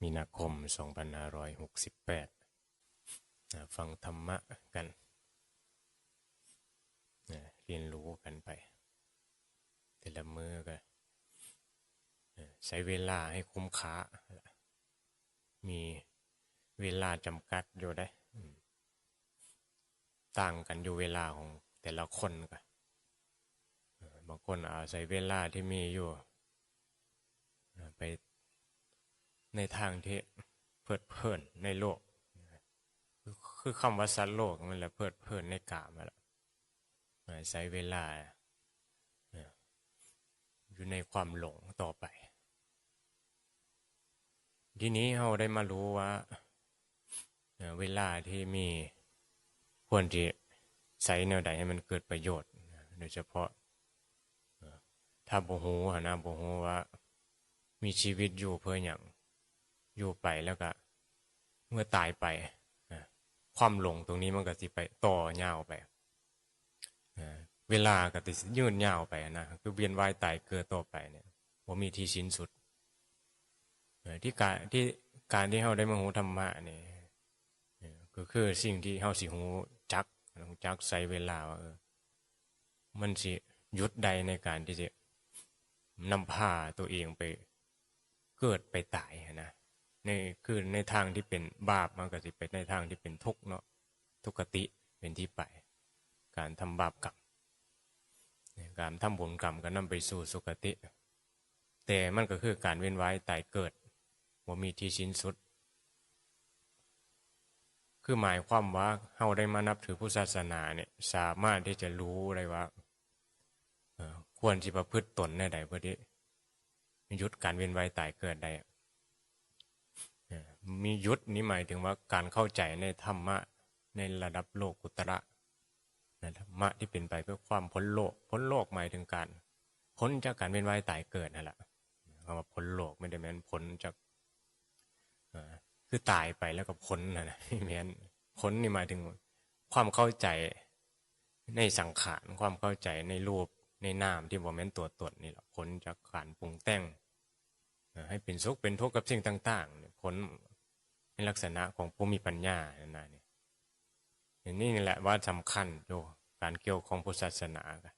มีนาคม 2568นะฟังธรรมะกัน เรียนรู้กันไป แต่ละมือก็นใช้เวลาให้คุ้มค่า มีเวลาจำกัดอยู่ได้ ต่างกันอยู่เวลาของแต่ละคนก็เออบางคนอาศัยเวลาที่มีอยู่ ไป ในทางที่เพลิดเพลินในโลก คือคำว่าสัตว์โลกมันแหละเพลิดเพลินในกามาแล้วอาศัยเวลาอยู่ในความหลงต่อไป ทีนี้เราได้มารู้ว่าเวลาที่มีควรที่ใช้แนวใดให้มันเกิดประโยชน์ โดยเฉพาะถ้าโบหูหนนะโบหูว่า มีชีวิตอยู่เพื่ออย่าง อยู่ไปแล้วก็ เมื่อตายไปความหลงตรงนี้มันก็สิไปต่อยาวไปเวลาก็ติยืดยาวไปนะคือเวียนว่ายตายเกิดต่อไปเนี่ยว่ามีที่สิ้นสุดที่การที่การที่เราได้มาหูธรรมะเนี่ยก็คือสิ่งที่เราสิหูจักหูจักใส่เวลาว่าเออมันสิหยุดใดในการที่จะนำพาตัวเองไปเกิดไปตายนะ ในคือในทางที่เป็นบาปมันก็สิไปในทางที่เป็นทุกข์เนาะทุกขติเป็นที่ไป การทำบาปกรรมการทำบุญกรรมก็นำไปสู่สุคติ แต่มันก็คือการเว้นไว้ตายเกิดว่ามีที่สิ้นสุด คือหมายความว่าเฮาได้มานับถือพุทธศาสนาเนี่ยสามารถที่จะรู้ได้ว่าควรที่ประพฤติตนในใดเพื่อที่ยุดการเวียนว่ายตายเกิดได้ มียุดนี้หมายถึงว่าการเข้าใจในธรรมะในระดับโลกุตระนะธรรมะที่เป็นไปเพื่อความพ้นโลก พ้นโลกหมายถึงการพ้นจากการเวียนว่ายตายเกิดนั่นแหละคำว่าพ้นโลกไม่ได้แม้นพ้นจากคือตายไปแล้วก็พ้นนะนะแม้นพ้นนี่หมายถึงความเข้าใจในสังขารความเข้าใจในรูปในนามที่บ่แม่นตัวตนนี่แหละพ้นจากการปรุงแต่งให้เป็นสุขเป็นทุกข์กับสิ่งต่างๆพ้น ลักษณะของผู้มีปัญญานั่นนะเนี่ยองนี้นี่แหละว่าสำคัญโยการเกี่ยวของพุทธศาสนากัน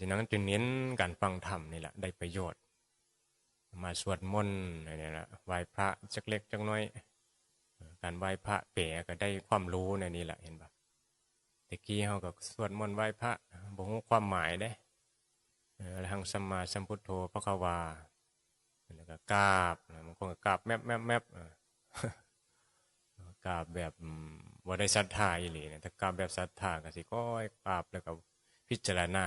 ฉะนั้นจึงเน้นการฟังธรรมนี่แหละได้ประโยชน์ มาสวดมนต์อะไรเนี่ยนะไหว้พระจักเล็กจักน้อย การไหว้พระเป๋ก็ได้ความรู้ในนี้แหละเห็นปะตะกี้เขาก็สวดมนต์ไหว้พระบอกความหมายได้เอรหังสัมมาสัมพุทโธพระควาแล้วก็กราบบางคนก็กราบแมบแมบแมบ กราบแบบว่าได้ศรัทธาอีหลีเนี่ยถ้ากราบแบบศรัทธาก็สิก้อยกราบแล้วก็พิจารณา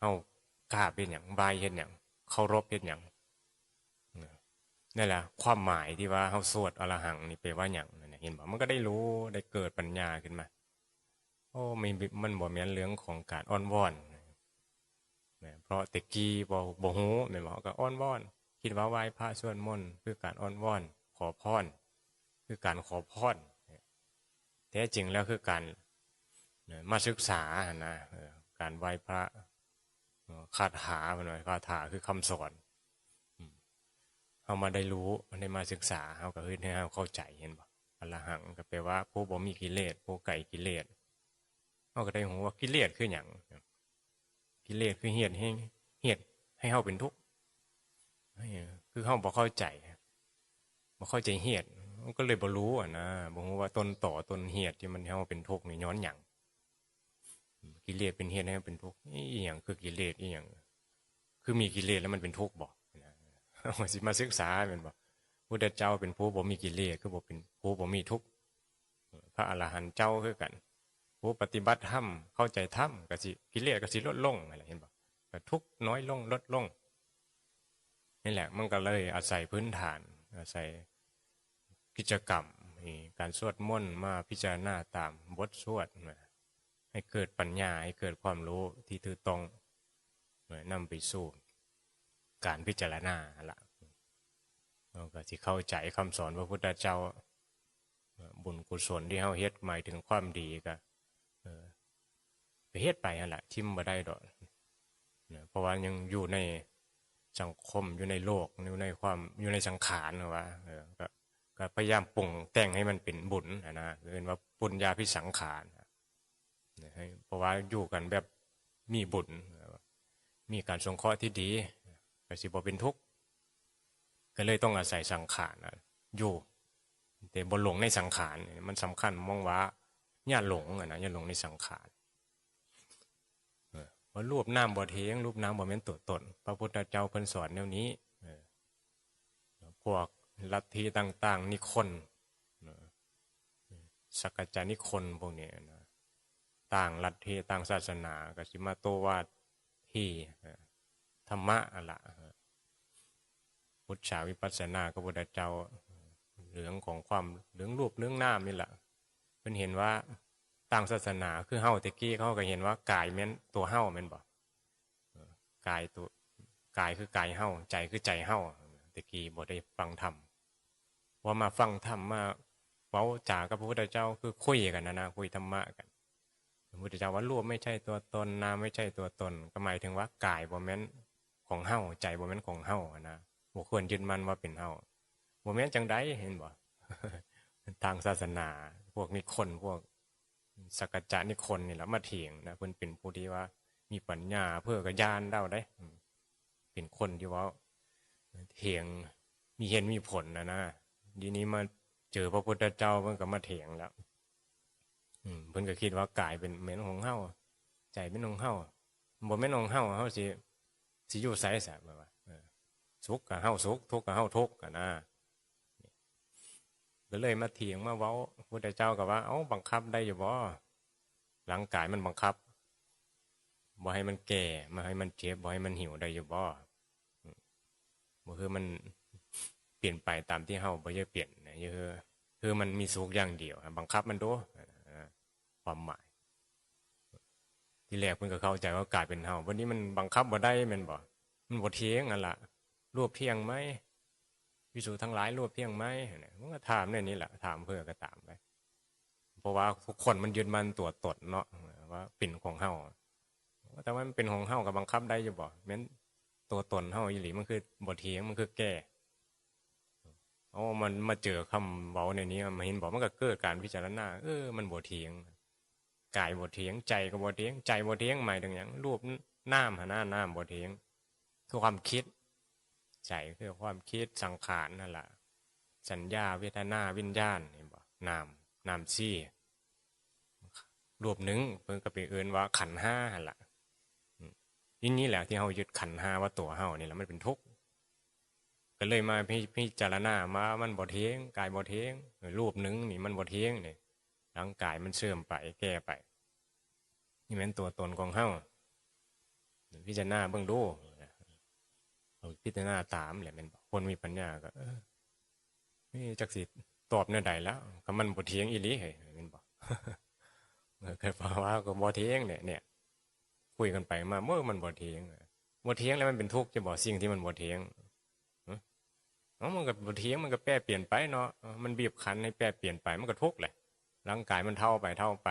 เอากราบเป็นอย่างบายเห็นอย่างเคารพเป็นอย่างนั่แหละความหมายที่ว่าเขาสวดอรหังนี่แปว่าอย่างนั่นเห็นบ่มันก็ได้รู้ได้เกิดปัญญาขึ้นมาโอ้ม่มันบ่แม่นเรื่องของการอ้อนวอนนะเพราะตะกี้บ่บ่ฮู้แม่นบ่ก็อ้อนวอน คิดว่าไหว้พระสวดมนต์คือการอ้อนวอน ขอพรคือการขอพรแท้จริงแล้วคือการมาศึกษานะการไหว้พระคาถาหน่อยคาถาคือคำสอนเอามาได้รู้ได้มาศึกษาเขาก็เฮ้ยให้เขาเข้าใจเห็นบ่อรหังก็แปลว่าผู้บ่มีกิเลสผู้ไก่กิเลสเขาก็ได้หูว่ากิเลสคืออย่างกิเลสคือเหตุให้เหตุให้เขาเป็นทุกข์ คือเขาบ่เข้าใจบ่เข้าใจเหตุก็เลยบ่รู้อะนะบ่รู้ว่าต้นต่อต้นเหตุที่มันให้เขาเป็นทุกข์นี่ย้อนหยังกิเลสเป็นเหตุให้มันเป็นทุกข์อีหยังคือกิเลสอีหยังคือมีกิเลสแล้วมันเป็นทุกข์บ่นะสิมาศึกษาเป็นบ่พุทธเจ้าเป็นผู้บ่มีกิเลสคือบ่เป็นผู้บ่มีทุกข์พระอรหันต์เจ้าคือกันผู้ปฏิบัติธรรมเข้าใจธรรมก็สิกิเลสก็สิลดลงอะไรเห็นบ่ก็ทุกข์น้อยลงลดลง นี่แหละมันก็เลยอาศัยพื้นฐาน อาศัยกิจกรรมการสวดมนต์มาพิจารณาตามบทสวดให้เกิดปัญญาให้เกิดความรู้ที่ถูกต้องเอ่อนำไปสู่การพิจารณาละเราก็ที่เข้าใจคำสอนพระพุทธเจ้าบุญกุศลที่เฮาเฮ็ดหมายถึงความดีก็ไปเฮ็ดไปนั่นแหละทิมบ่ได้ดอกเพราะว่ายังอยู่ใน สังคมอยู่ในโลกอยู่ในความอยู่ในสังขารนะว่าเออก็ก็พยายามปรุงแต่งให้มันเป็นบุญนะเรียกว่าปุญญาพิสังขารนะให้เพราะว่าอยู่กันแบบมีบุญมีการสงเคราะห์ที่ดีก็สิบ่เป็นทุกข์ก็เลยต้องอาศัยสังขารนะอยู่แต่บ่หลงในสังขารมันสำคัญมองว่าอย่าหลงอะนะอย่าหลงในสังขาร ว่ารูปน้ำบ่เทียงรูปน้ำบ่แม่นตัวตน พระพุทธเจ้าเพิ่นสอนแนวนี้พวกลัทธิต่าง ๆ นิคนสกจานิคนพวกนี้นะต่างลัทธิต่างศาสนาก็สิมาโตวาที่ธรรมะอะละพุทธาวิปัสสนาก็พุทธเจ้าเรื่องของความเรื่องรูปเรื่องน้ำนี่แหละเพิ่นเห็นว่า ตางศาสนาคือเฮาตะกี้เขาก็เห็นว่ากายแม่นตัวเฮาแม่นบ่กายตัวกายคือกายเฮาใจคือใจเฮาตะกี้บ่ได้ฟังธรรมว่ามาฟังธรรมมาเว้าจากับพระพุทธเจ้าคือคุยกันนะนะคุยธรรมะกันพระพุทธเจ้าว่ารูปไม่ใช่ตัวตนนามไม่ใช่ตัวตน ก็หมายถึงว่ากายบ่แม่นของเฮาใจบ่แม่นของเฮานะบ่ควรยึดมั่นว่าเป็นเฮาบ่แม่นจังไดเห็นบ่ทางศาสนา พวกนิคนพวก สกจานิคนนี่แหละมาเถียงนะเพิ่นเป็นผู้ที่ว่ามีปัญญาเพื่อกระยานเด้าได้เป็นคนที่ว่าเถียงมีเห็นมีผลนะนะทีนี้มาเจอพระพุทธเจ้าเพิ่นก็มาเถียงแล้วเพิ่นก็คิดว่ากายเป็นเหม็นของเฮาใจเป็นของเฮาบ่แม่นของเฮาเฮาสิสิอยู่ไสซะแบบว่าสุขกับเฮาสุขทุกข์กับเฮาทุกข์กันนะ ก็เลยมาเถียงมาเว้าพุทธเจ้าก็ว่าเอ้าบังคับได้อยู่บ่ร่างกายมันบังคับบ่ให้มันแก่มาให้มันเจ็บบ่ให้มันหิวได้อยู่บ่บ่คือมันเปลี่ยนไปตามที่เฮาบ่ได้เปลี่ยนนะคือคือมันมีสุขอย่างเดียวบังคับมันโดความหมาย ที่แรกเพิ่นก็เข้าใจว่ากายเป็นเฮาวันนี้มันบังคับบ่ได้แม่นบ่มันบ่เที่ยงนั่นล่ะรวบเที่ยงไหม วิสูทั้งหลายรวบเที่ยงไหมมันก็ถามเนี่ยนี่แหละถามเพื่อก็ตามไป เพราะว่าทุกคนมันยืนมันตัวตนเนาะว่าเป็นของเฮาแต่ว่ามันเป็นของเฮากับบังคับได้อยู่บ่แม้นตัวตนเฮาอีหลีมันคือบทเทียงมันคือแก่เอามันมาเจอคำเบาในนี้มาเห็นบอกมันก็เกิดการพิจารณาเออมันบทเทียงกายบทเทียงใจก็บทเทียงใจบทเทียงหมายถึงอย่างรูปน้ำหน้าน้ำบทเทียงคือความคิด ใจคือความคิดสังขารนั่นแหละสัญญาเวทนาวิญญาณเห็นบ่นามนามซี่รวบหนึ่งเพิ่งก็ไปเอื่นว่าขันห้าหันละนี่นี่แหละที่เฮายึดขันห้าว่าตัวเฮานี่แหละมันเป็นทุกข์ก็เลยมาพี่พี่จารณามามันบ่เทียงกายบ่เทียงรูปหนึ่งนี่มันบ่เทียงนี่ร่างกายมันเสื่อมไปแก่ไป นี่เป็นตัวตนของเฮาพิจารณาเบื้องดู พิจารณาตามแหละเป็นคนมีปัญญาก็เออนี่จักสิตอบเนี่ยใดแล้วก็มันบ่เทียงอีลีเฮ้ยเป็นบอกเคยฟังว่าก็บ่เทียงเนี่ยเนี่ย คุยกันไปมาเมื่อมันบ่เทียงบ่เทียงแล้วมันเป็นทุกข์จะบอกสิ่งที่มันบ่เทียงอ๋อมันก็บ่เทียงมันก็แปรเปลี่ยนไปเนาะมันบีบคั้นให้แปรเปลี่ยนไปมันก็ทุกข์แหละร่างกายมันเท่าไปเท่าไป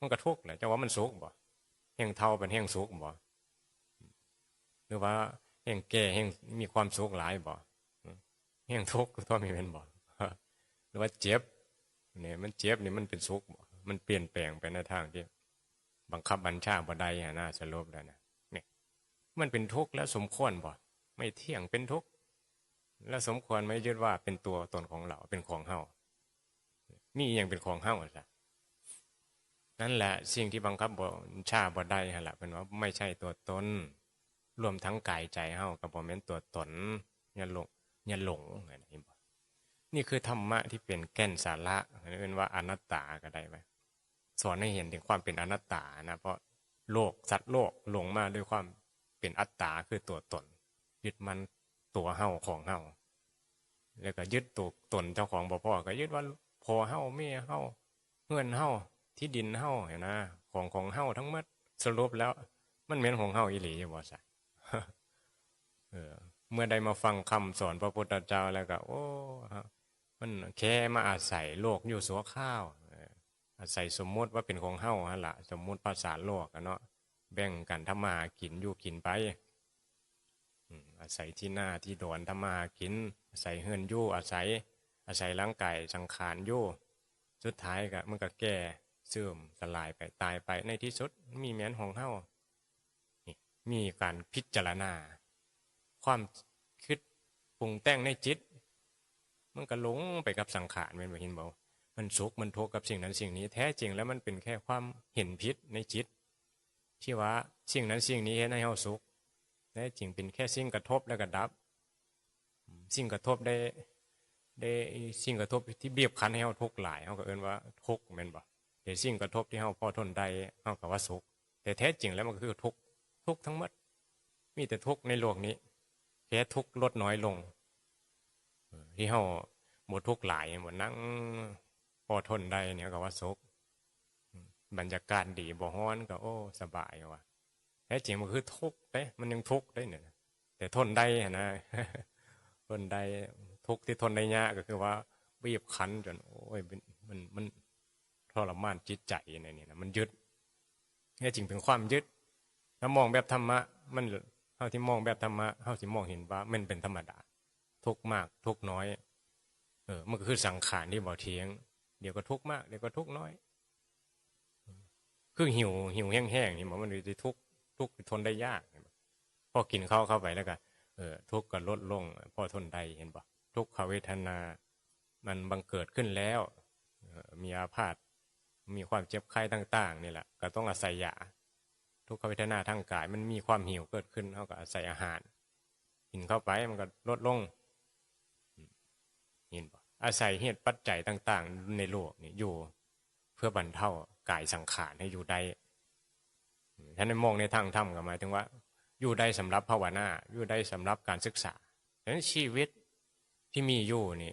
มันก็ทุกข์แหละจะว่ามันสุขบ่แห้งเท่าเป็นแห้งสุขบ่หรือว่า แห่งแก่แห่งมีความสุขหลายบ่แห่งทุกข์ก็ต้องมีเป็นบ่หรือว่าเจ็บเนี่ยมันเจ็บนี่มันเป็นสุขบ่มันเปลี่ยนแปลงไปในทางที่บังคับบัญชาบ่ได้ฮะน่าสรุปแล้วนะเนี่ยมันเป็นทุกข์แล้วสมควรบ่ไม่เที่ยงเป็นทุกข์แล้วสมควรไม่ยึดว่าเป็นตัวตนของเราเป็นของเฮามีอย่างเป็นของเฮาซะนั่นแหละสิ่งที่บังคับบัญชาบ่ได้ฮะละเป็นว่าไม่ใช่ตัวตน รวมทั้งกายใจเฮากับบ่แม่นตัวตนอย่าหลงอย่าหลงเห็นบ่นี่คือธรรมะที่เป็นแก่นสาระเรียกว่าอนัตตาก็ได้ไหมสอนให้เห็นถึงความเป็นอนัตตานะเพราะโลกสัตว์โลกหลงมาด้วยความเป็นอัตตาคือตัวตน ยึดมันตัวเฮาของเฮาแล้วก็ยึดตัวตนเจ้าของบ่พ่อก็ยึดว่าพอเฮาเมียเฮาเงินเฮาที่ดินเฮาเห็นนะของของเฮาทั้งหมดสรุปแล้ว มันเหมือนของเฮาอีหลีอยู่บ่ใช่ เออ เมื่อได้มาฟังคำสอนพระพุทธเจ้าแล้วก็ โอ้มันแค่มาอาศัยโลกอยู่สัวข้าวอาศัยสมมุติว่าเป็นของเฮ้าฮะละสมมุติภาษาโลกกันเนาะแบ่งกันทำมากินอยู่กินไปอาศัยที่หน้าที่ดอนทำมาหากิน อาศัยเฮือนอยู่อาศัย อาศัยร่างกายสังขารอยู่สุดท้ายก็มันก็แก่เสื่อมสลายไปตายไปในที่สุดมีแม้นของเฮามีการพิจารณา ความคิดปรุงแต่งในจิต มันก็หลงไปกับสังขารแม่นบ่เห็นบ่มันสุขมันทุกข์กับสิ่งนั้นสิ่งนี้แท้จริงแล้วมันเป็นแค่ความเห็นผิดในจิต ที่ว่าสิ่งนั้นสิ่งนี้ให้เฮาสุขแท้จริงเป็นแค่สิ่งกระทบแล้วก็ดับ สิ่งกระทบได้ได้สิ่งกระทบที่เบียบคั้นให้เฮาทุกข์หลายเฮาก็เอิ้นว่าทุกข์แม่นบ่แต่สิ่งกระทบที่เฮาพอทนได้เฮาก็ว่าสุขแต่แท้จริงแล้วมันก็คือทุกข์ทุกข์ทั้งหมดมีแต่ทุกข์ในโลกนี้ แค่ทุกข์ลดน้อยลง ที่เฮาบ่ทุกข์หลายบ่นั่งพอทนได้เนี่ยก็ว่าสุขบรรยากาศดีบ่ร้อนก็โอ้สบายว่ะแท้จริงมันคือทุกข์เด้มันยังทุกข์ได้เนี่ยแต่ทนได้นะทนได้ทุกข์ที่ทนได้ยากก็คือว่าบีบคั้นจนโอ้ยมันมันมันทรมานจิตใจในนี่นะมันยึดแท้จริงเป็นความยึดถ้ามองแบบธรรมะมัน เท่าที่มองแบบธรรมะเท่าที่มองเห็นว่ามันเป็นธรรมดา ทุกมากทุกน้อย เออมันก็คือสังขารที่บ่เทียง เดี๋ยวก็ทุกมากเดี๋ยวก็ทุกน้อย คือหิวหิวแห้งๆนี่มันมันจะทุกทุกทนได้ยากพอกินข้าวเข้าไปแล้วก็เออทุกก็ลดลง พอทนได้เห็นปะทุกขเวทนา มันบังเกิดขึ้นแล้วออมีอาพาธมีความเจ็บไข้ต่าง ๆ นี่แหละ ก็ต้องอาศัยยา ทุกขเวทนาทางกาย มันมีความหิวเกิดขึ้นเขาก็อาศัยอาหารกินเข้าไปมันก็ลดลงอืมเห็นปะอาศัยเหตุปัจจัยต่าง ๆ ในโลกนี่อยู่เพื่อบรรเทากายสังขารให้อยู่ได้ท่านมองในทางธรรมก็หมายถึงว่า อยู่ได้สำหรับภาวนาอยู่ได้สำหรับการศึกษาดังนั้นชีวิตที่มีอยู่นี่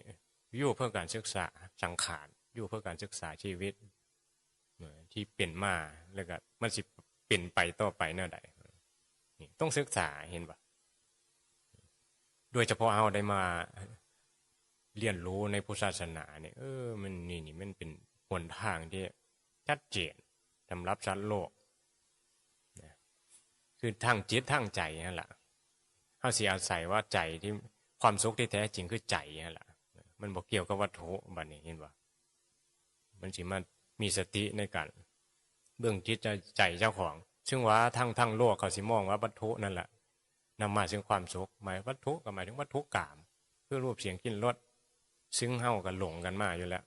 อยู่เพื่อการศึกษาสังขารอยู่เพื่อการศึกษาชีวิตเอ่อที่เปลี่ยนมาแล้วก็มันสิ เปลี่ยนไปต่อไปแนวใดนี่ต้องศึกษาเห็นปะโดยเฉพาะเราได้มาเรียนรู้ในพุทธศาสนาเนี่ยเออมันนี่นี่มันเป็นหนทางที่ชัดเจนสำหรับสัตว์โลกคือทางจิตทางใจนั่นแหละเขาเสิอาศัยว่าใจที่ความสุขที่แท้จริงคือใจนั่นแหละมันบอกเกี่ยวกับวัตถุบัดนี้เห็นว่ามันสิมามีสติในการ เบื้องจิตใจเจ้าของ ซึ่งว่าทางทางโลกเขาสิมองว่าวัตถุนั่นแหละนำมาซึ่งความสุขหมายวัตถุก็หมายถึงวัตถุกามคือรูปเสียงกลินรสซึ่งเฮากันหลงกันมาอยู่แล้ว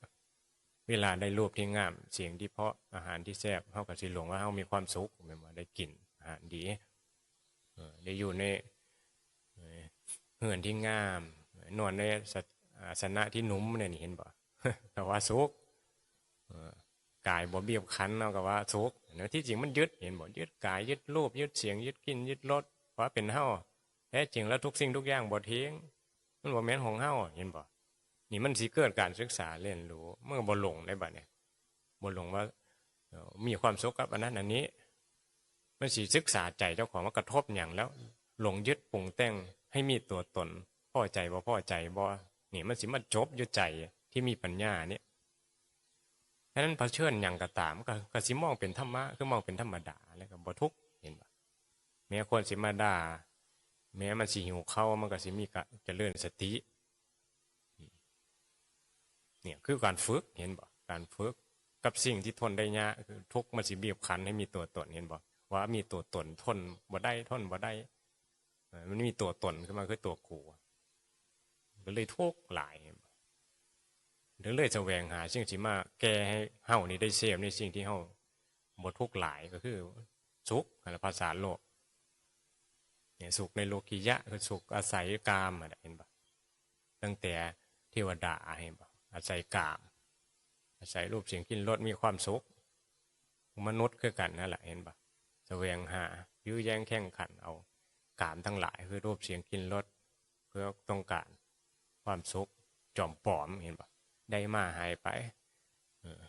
เวลาได้รูปที่งามเสียงที่เพาะอาหารที่แซ่บเฮาก็สิหลงว่าเฮามีความสุขแม่ว่าได้กินอาหารดีเอได้อยู่ในเหือนที่งามนอนในสัตอาสนะที่นุ่มเนี่ยนี่เห็นบ่แต่ว่าสุข กายบ่เบียบคั้นเนาะก็ว่าสุขเนะที่จริงมันยึดเห็นบ่ยึดกายยึดรูปยึดเสียง ยึดกินยึดรสเพราะเป็นเฮาแท้จริงแล้วทุกสิ่งทุกอย่างบ่ทิ้งมันบ่แม่นของเฮาเห็นบ่นี่มันสิเกิดการศึกษาเรียนรู้เมื่อบ่หลงได้บัดเนี่ยบ่หลงว่ามีความสุขกับอันนั้นอันนี้ มันสิศึกษาใจเจ้าของว่ากระทบอย่างแล้ว หลงยึดปรุงแต่งให้มีตัวตนพ่อใจบ่พ่อใจบ่นี่มันสิมาจบอยู่ใจที่มีปัญญาเนี่ย ฉะนั้นเผชิญอย่างกระตามก็กสิมองเป็นธรรมะคือมองเป็นธรรมดาแล้วก็บ่ทุกเห็นบ่แม้คนสิมาดาแม้มันสิหิวข้ามันก็สิมีกะจะเจริญสติเนี่ยคือการฝึกเห็นบ่การฝึกกับสิ่งที่ทนได้ยากคือทุกมันสิบีบคั้นให้มีตัวตนเห็นบ่ว่ามีตัวตนทนบ่ได้ทนบ่ได้ มันมีตัวตนขึ้นมาคือตัวกูก็เลยทุกข์หลาย ถึงเลยแสวงหาสิ่งที่มาแก้ให้เฮานี่ได้เสพในสิ่งที่เฮาบ่ทุกหลายก็คือสุขในภาษาโลกเนี่ยสุขในโลกียะคือสุขอาศัยกามอะเห็นปะตั้งแต่เทวดาเห็นปะอาศัยกาม อาศัยรูปเสียงกลินรสมีความสุข มนุษย์คือกันนั่นแหละเห็นปะแสวงหายื้อแย่งแข่งขันเอากามทั้งหลายคือรูปเสียงกลินรสเพื่อต้องการความสุขจอมปลอมเห็นปะ ได้มาหายไปเออ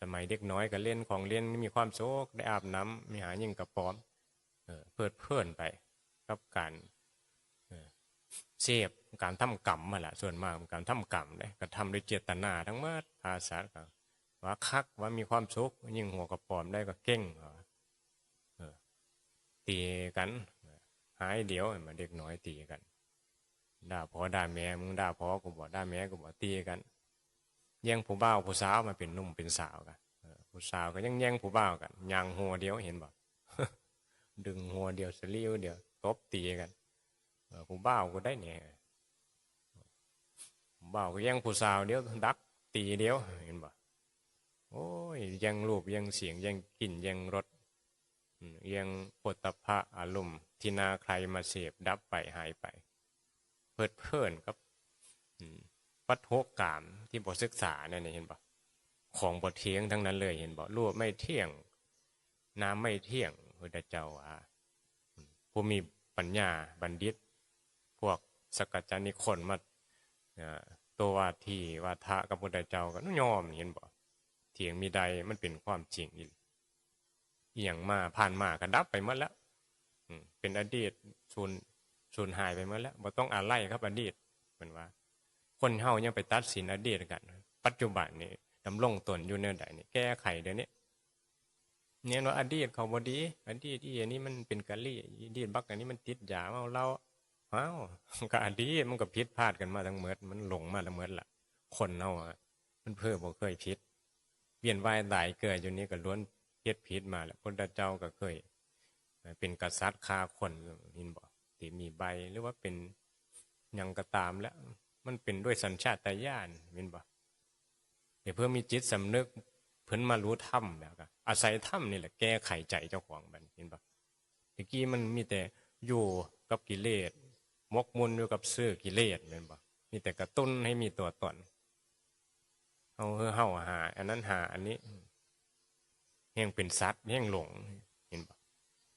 สมัยเด็กน้อยก็เล่นของเล่นมีความสุขได้อาบน้ำมีหายิ่งกับปลอมเออเพลิดเพลินไปกับการเออเสพการทำกรรมมาละส่วนมากเป็นการทำกรรมเลยก็ทำด้วยเจตนาทั้งหมดภาษาว่าคักว่ามีความสุขยิ่งหัวกับปลอมได้ก็เก่งเหรอตีกัน หายเดียวเห็นเด็กน้อยตีกันด่าพ่อด่าแม่มึงด่าพ่อกูบอกด่าแม่กูบอกตีกัน แย่งผู้บ่าวผู้สาวมาเป็นนุ่มเป็นสาวกันผู้สาวก็ยังแย่งผู้บ่าวกันยางหัวเดียวเห็นบ่ดึงหัวเดียวสลิ้วเดียวตบตีกันผู้บ่าวก็ได้เนี่ยผู้บ่าวก็แย่งผู้สาวเดียวดักตีเดียวเห็นบ่โอ้ยย่งรูปย่งเสียงย่งกลิ่นย่งรสย่งปตภะอารมณ์ที่นาใครมาเสพดับไปหายไป เพลิดเพลินกับ อืม วัตถุกรรมที่บทศึกษาเนี่ยเห็นบ่ของบทเทียงทั้งนั้นเลยเห็นบ่รูปไม่เที่ยง น้ำไม่เที่ยงพระเจ้าว่าผู้มีปัญญาบัณฑิต พวกสกัจจานิคนมาตัวว่าทีว่าทะกับพระเจ้าก็ยอมเห็นบ่เถียงมีใดมันเป็นความจริงอีอย่างมาผ่านมาก็ดับไปหมดแล้วเป็นอดีตสูญสูญหายไปหมดแล้วบ่ต้องอาลัยครับอดีตเป็นว่า คนเฮายังไปตัดสินอดีตกัน ปัจจุบันนี่ดำรงตนอยู่ในใดนี่แก้ไขเดี๋ยวนี้เนี่ยว่าอดีตเขาบดีอดีตที่อันนี้มันเป็นกะลี่อดีตบักอันนี้มันติดยาเมาเล้าว้าวก็อดีตมันก็ผิดพลาดกันมาทั้งเมดมันหลงมาทั้งเมดละคนเนาอะมันเพื่อบ่เคยผิดเวียนว่ายตายเกิดอยู่นี้ก็ล้วนเฮ็ดผิดมาแล้วพระเจ้าก็เคย เป็นกษัตริย์ฆ่าคนหินบ่ที่มีใบหรือว่าเป็นยังก็ตามแล้ว มันเป็นด้วยสัญชาตญาณเห็นบ่เดี๋ยวเพื่อมีจิตสำนึกเพิ่นมารู้ถ้ำแล้วก็อาศัยถ้ำนี่แหละแก้ไขใจเจ้าของบัดเห็นปะตะกี้มันมีแต่อยู่กับกิเลสมกมุนอยู่กับเสื้อกิเลสเห็นปะมีแต่กระตุ้นให้มีตัวตนเอาเฮาหา อันนั้นหา อันนี้ยังเป็นสัตว์ยังหลงเห็นปะ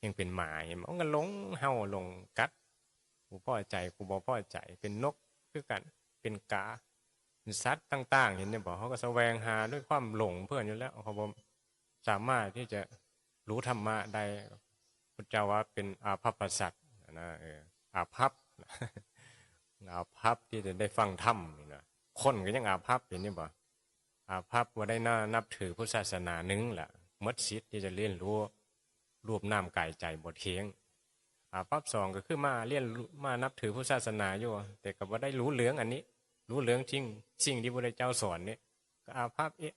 ยังเป็นหมาเห็นปะมันหลงเฮาหลงกัดกูพ่อใจกูบ่พ่อใจเป็นนก คือกันเป็นกาสัตว์ต่าง ๆ เห็นเนี่ยบอกเขาก็แสวงหาด้วยความหลงเพื่อนอยู่แล้วเขาบอกสามารถที่จะรู้ธรรมะได้พุทธเจ้าว่าเป็นอาภัพสัตว์นะเอออาภัพอาภัพที่จะได้ฟังธรรมนี่นะคนก็ยังอาภัพเห็นเนี่ยบอกอาภัพว่าได้น่านับถือพุทธศาสนาหนึ่งแหละมดสิทธิ์ที่จะเรียนรู้รูปนามกายใจบทเคียง อาภัพสองก็คือมาเรียนมานับถือพุทธศาสนาอยู่ แต่ก็ว่าได้รู้เรื่องอันนี้ รู้เรื่องจริงสิ่งที่พระเจ้าสอนเนี่ยก็อาภัพเอ๊ะ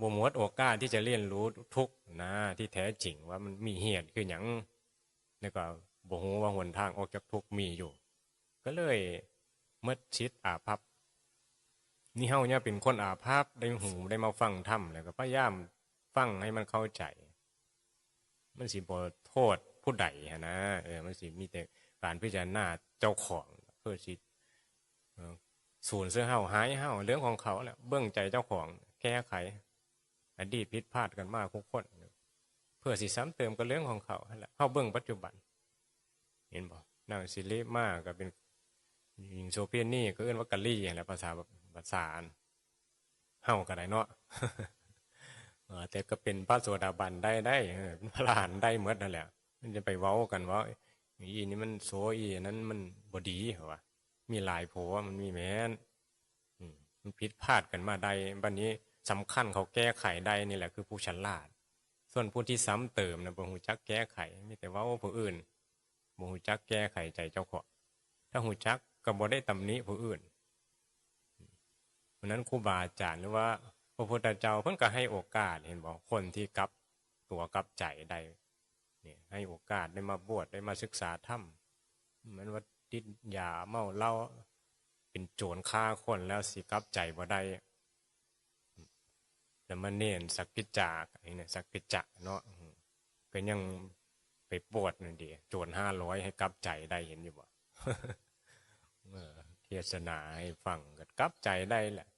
บ่หมดโอกาสที่จะเรียนรู้ทุกนะที่แท้จริงว่ามันมีเหตุคืออย่างแล้วก็บ่ฮู้ว่าหนทางออกจากทุกมีอยู่ ก็เลยมดชิดอาภัพนี่เฮาเนี่ยเป็นคนอาภัพได้หูได้มาฟังธรรมแล้วก็พยายามฟังให้มันเข้าใจ มันสิบ่โทษผู้ใดนะเออมันสิมีแต่การพิจารณาเจ้าของเพื่อสิสูญเสื้อเฮาหายเฮาเรื่องของเขาแหละเบื้องใจเจ้าของแก้ไข อดีตผิดพลาดกันมากทุกคนเพื่อสิซ้ำเติมกับเรื่องของเขาแหละเข้าเบื้องปัจจุบัน เห็นบ่นางซิลิมากก็เป็นยิงโซเปียนนี่ก็เอื้นว่ากะลี่อย่างไรภาษาภาษาเฮาก็ได้เนาะ แต่ก็เป็นพระโสดาบันได้ได้เป็นพระหานได้เมื่อนั่นแหละมันจะไปเว้ากันว่าอีนี่มันโซอีนั้นมันบดีเหรอวะมีหลายโผมันมีแม้นมันผิดพลาดกันมาได้บันนี้สำคัญเขาแก้ไขได้นี่แหละคือผู้ฉลาด ส่วนผู้ที่ซ้ำเติมนะบ่หูจักแก้ไขมีแต่ว่าผู้อื่นบ่หูจักแก้ไขใจเจ้าของถ้าหูจักก็บ่ได้ตำหนิผู้อื่นเพราะนั้นครูบาอาจารย์หรือว่า พระพุทธเจ้าเพิ่นก็ให้โอกาสเห็นบอกคนที่กลับตัวกลับใจได้เนี่ยให้โอกาสได้มาบวชได้มาศึกษาธรรมเหมือนว่าติดยาเมาเหล้าเป็นโจรฆ่าคนแล้วสิกลับใจบ่ได้แล้วมาเน้นสักกิจจาไอ้เนี่ยสักกิจจะเนาะก็ยังไปปวดนั่นดีโจรห้าร้อยให้กลับใจได้เห็นอยู่บ่เทศนาให้ฟังก็กลับใจได้แหละ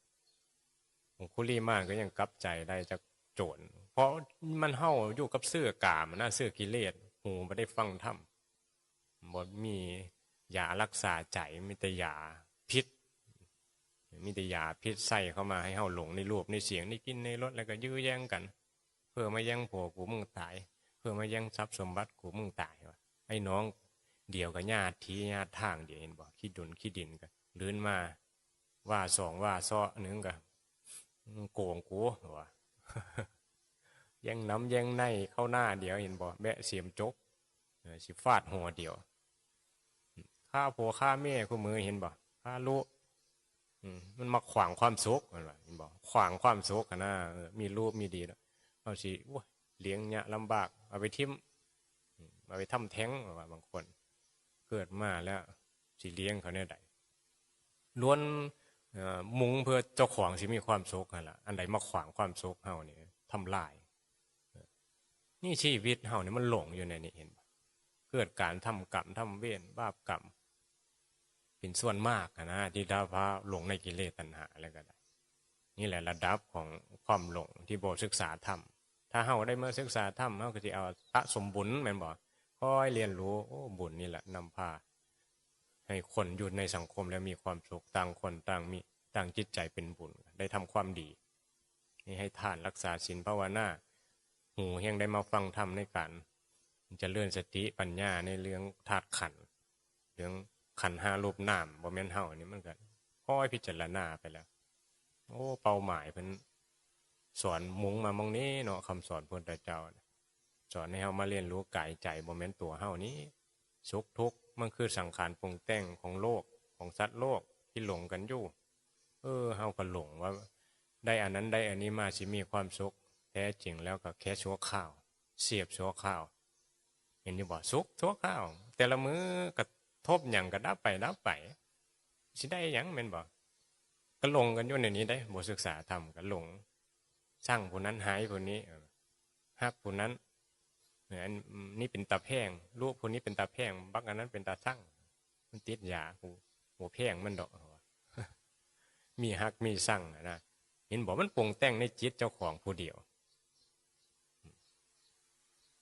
ของคุลีมากก็ยังกลับใจได้จากโจรเพราะมันเห่าอยู่กับเสื้อกามนะเสื้อกิเลสหูไม่ได้ฟังธรรมบ่มียารักษาใจมีแต่ยาพิษมีแต่ยาพิษใส่เข้ามาให้เฮาหลงในรูปในเสียงในกินในรสแล้วก็ยื้อแย่งกัน เพื่อมาแย่งผัวกูมึงตาย เพื่อมาแย่งทรัพย์สมบัติกูมึงตายวะไอ้น้องเดียวกับญาติทีญาติทางเดียวเห็นบอกขี้ดุนขี้ดินกันลื่นมาว่าสองว่าซ้อหนึ่งกัน โกงกูวะแย่งน้ำแย่งในเข้าหน้าเดียวเห็นบอกแบะเสียมจกสิฟาดหัวเดียวฆ่าผัวฆ่าแม่คู่มือเห็นบ่ฆ่าลูกมันมาขวางความสุขมันว่าเห็นบ่ขวางความสุขกันนะมีรูปมีดีแล้วเอาสิโอ้ยเลี้ยงเนี่ยลำบากเอาไปทิมอืมเอาไปทำแท้งว่าบางคน เกิดมาแล้วสิเลี้ยงเขาเนี่ยใดล้วน มุงเพื่อเจ้าของสิมีความสุขนั่นล่ะอันใดมาขวางความสุขเฮานี่ทำลาย นี่ชีวิตเฮานี่มันหลงอยู่ในนี้เห็นเกิดการทำกรรมทำเวรบาปกรรม เป็นส่วนมากนะที่ดาพาหลงในกิเลสตัณหาอะไรก็ได้นี่แหละระดับของความหลงที่โบศึกษาธรรมถ้าเฮาได้มาศึกษาธรรมเฮาก็จะเอาสะสมบุญแม่นบ่ค่อยเรียนรู้โอ้บุญนี่แหละนำพา ให้คนอยู่ในสังคมแล้วมีความสุขต่างคนต่างมีต่างจิตใจเป็นบุญ ได้ทำความดีนี่ให้ทานรักษาศีลภาวนาหูยังได้มาฟังธรรมในการจะเลื่อนสติปัญญาในเรื่องธาตุขันเรื่องขันห้ารูปนามบ่แม่นเฮานี่มันก็ค่อยพิจารณาไปแล้ว โอ้เป้าหมายเพิ่นสอนมุงมามองนี้เนาะคำสอนพุทธเจ้าสอนให้เฮามาเรียนรู้กายใจบ่แม่นตัวเฮานี้ สุขทุกข์มันคือสังขารปรุงแต่งของโลกของสัตว์โลกที่หลงกันอยู่ เออเฮาก็หลงว่า ได้อันนั้นได้อันนี้มาสิมีความสุขแท้จริงแล้วก็แค่ชั่วข้าว เสียบชั่วข้าว เห็นอยู่บ่สุขชั่วข้าว แต่ละมือกระทบอย่างก็ดับไปดับไปสิได้หยังแม่นบ่ก็หลงกันอยู่ในนี้ได้บ่ศึกษาธรรมก็หลงสร้างผู้นั้นหายผู้นี้ฮักผู้นั้น เนี่ยอันนี่เป็นตาแพงรูปผู้นี้เป็นตาแพงบักอันนั้นเป็นตาสั่งมันติดยาหูหัวแพงมันดอกมีฮักมีสั่งอะนะเห็นบอกมันปรุงแต่งในจิตเจ้าของผู้เดียว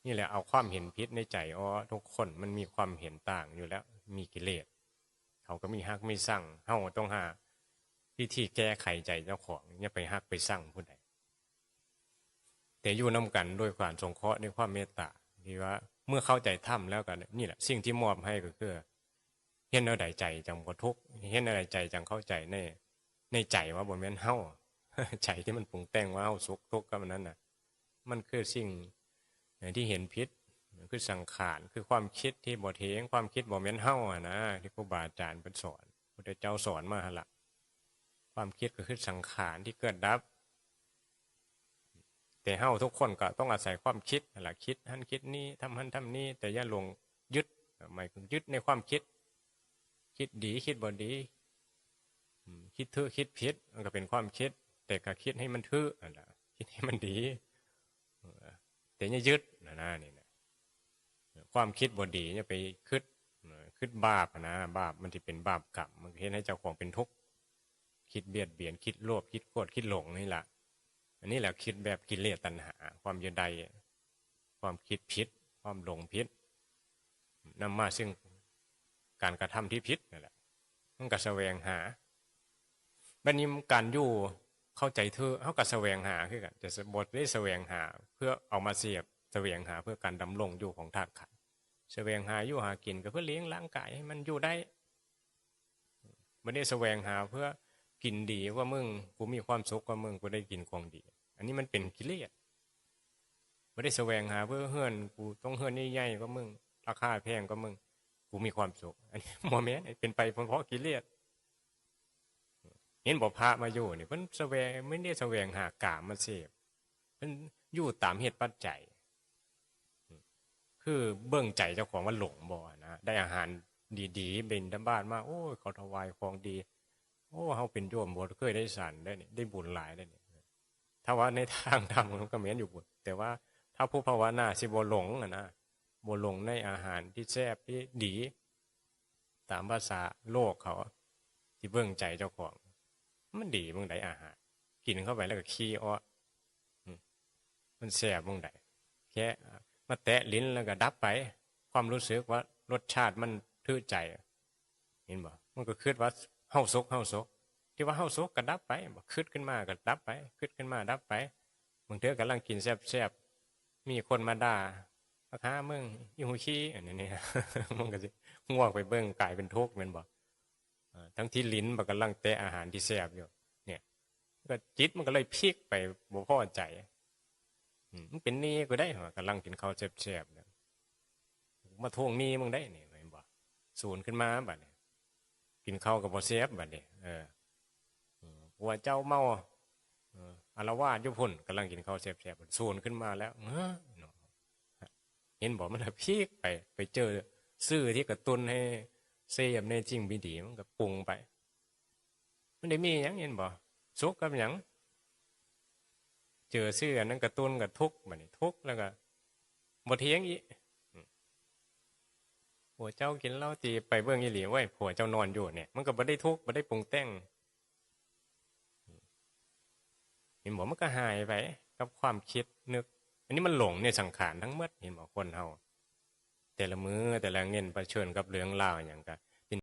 นี่แหละเอาความเห็นพิษในใจอ๋อทุกคนมันมีความเห็นต่างอยู่แล้ว มีกิเลสเขาก็มีฮักมีสั่งเฮาต้องหาวิธีแก้ไขใจเจ้าของอย่าไปฮักไปสั่งผู้ใด แต่อยู่น้ากันด้วยความสงเคราะห์ด้วยความเมตตาที่ว่าเมื่อเข้าใจธรรมแล้วกันนี่แหละสิ่งที่มอบให้ก็คือเห็นเอาใดใจจังบ่ทุกข์เห็นอาใดใจจังเข้าใจในในใจว่าบนแม่นเฮาใจที่มันปรุงแต่งว่าเฮาสุขทุกข์กับมันนั้นน่ะ มันคือสิ่งที่เห็นพิษคือสังขารคือความคิดที่บ่เทงความคิดบ่แม่นเฮาอะนะที่ครูบาอาจารย์เพิ่นสอนพระเจ้าสอนมาหละความคิดก็คือสังขารที่เกิดดับ แต่เฮาทุกคนก็ต้องอาศัยความคิดนั่นล่ะคิดหันคิดนี้ทำหันทำนี้ แต่อย่าหลงยึดหมายถึงยึดในความคิด คิดดีคิดบ่ดีคิดทื่อคิดผิดมันก็เป็นความคิด แต่ก็คิดให้มันทื่อนั่นแหละคิดให้มันดีแต่อย่ายึดนะนะนี่นะความคิดบ่ดีอย่าไปคิดคิดบาปนะบาปมันจะเป็นบาปกรรมมันเห็นให้เจ้าของเป็นทุกข์คิดเบียดเบียนคิดโลภคิดโกรธคิดหลงนี่แหละ อันนี้แหละคิดแบบกิเลสตัณหา ความยึดใดความคิดผิดความหลงผิดนำมาซึ่งการกระทำที่ผิดนั่นแหละมันก็แสวงหาบัดนี้การอยู่เข้าใจเธอเขากับแสวงหาคือกันจะบทได้แสวงหา เพื่อเอามาเสียบแสวงหาเพื่อการดำรงอยู่ของธาตุขันแสวงหาอยู่หากินก็เพื่อเลี้ยงร่างกายให้มันอยู่ได้ไม่ได้แสวงหาเพื่อ กินดีว่ามึงกูมีความสุขว่ามึงกูได้กินของดี อันนี้มันเป็นกิเลสไม่ได้แสวงหาเพื่อเฮือนกูต้องเฮือนใหญ่ๆก็มึงราคาแพงก็มึงกูมีความสุข อันนี้โมเมนต์เป็นไปเพราะกิเลสเห็นบอกพระมาอยู่เนี่เพิ่นแสวงไม่ได้แสวงหากามมาเสพเพิ่นอยู่ตามเหตุปัจจัยคือเบื้องใจเจ้าของว่าหลงบ่อนะได้อาหารดีๆเป็นดับ้านมาโอ้ยเขาถวายของดี โอ้เฮาเป็นโยมบ่เคยได้สันได้นี่ได้บุญหลายได้นี่ถ้าว่าในทางธรรมก็เหมือนอยู่บุญแต่ว่าถ้าผู้ภาวนาสิบ่หลงอะนะบ่หลงในอาหารที่แซ่บที่ดี ตามภาษาโลกเขา ที่เบื้องใจเจ้าของ มันดีมึงไดอาหาร กินเข้าไปแล้วก็ขี้อ้อมันแสบมึงไดแค่มาแตะลิ้นแล้วก็ดับไป ความรู้สึกว่ารสชาติมันทื่อใจ เห็นบ่มันก็คิดว่า เฮาซกเฮาซกที่ว่าเฮาซกก็ดับไปบ่คิดขึ้นมาก็ดับไปคิดขึ้นมาดับไปบางเทื่อกำลังกินแซ่บๆมีคนมาด่าราคามึงอีหูขี้อันนี้เนี่ยมันก็สิง่วงไปเบิ่งกลายเป็นทุกข์ม่นบอ่าทั้งที่ลิ้นมันกำลังแตะอาหารที่แซ่บอยู่เนี่ยก็จิตมันก็เลยพลิกไปบ่พอใจมันเป็นนี่ก็ได้หรอกำลังกินข้าวแซ่บๆเนี่ยมาทวงนี้มึงได้เนี่เห็นบ่ศูนย์ขึ้นมาแบัดนี้ กินข้าวกับบ่เซฟบัดนี้เออเออผัวเจ้าเมาอารวาสยู่พุ่นกำลังกินข้าวแซ่บๆศูนขึ้นมาแล้วเห็นบ่มันพีกไปไปเจอซื้อที่กระตุ้นให้เซฟในจริงบิดีมันก็ปรุงไป มันได้มีหยังเห็นบ่สุกกับหยังเจอเสื้ออันนั้นกระตุ้นกับทุกข์บัดนี้ทุกแล้วก็บ่เทียงอีก ผัวเจ้ากินเหล้าตีไปเบิ่งอีหลีไว้ผัวเจ้านอนอยู่เนี่ย มันก็บ่ได้ทุกข์บ่ได้ปรุงแต่งเห็นบ่มันก็หายไปกับความคิดนึก อันนี้มันหลงในสังขารทั้งหมดเห็นบ่คนเฮาแต่ละมือแต่ละเงินเชิญกับเรื่องราวอย่างก็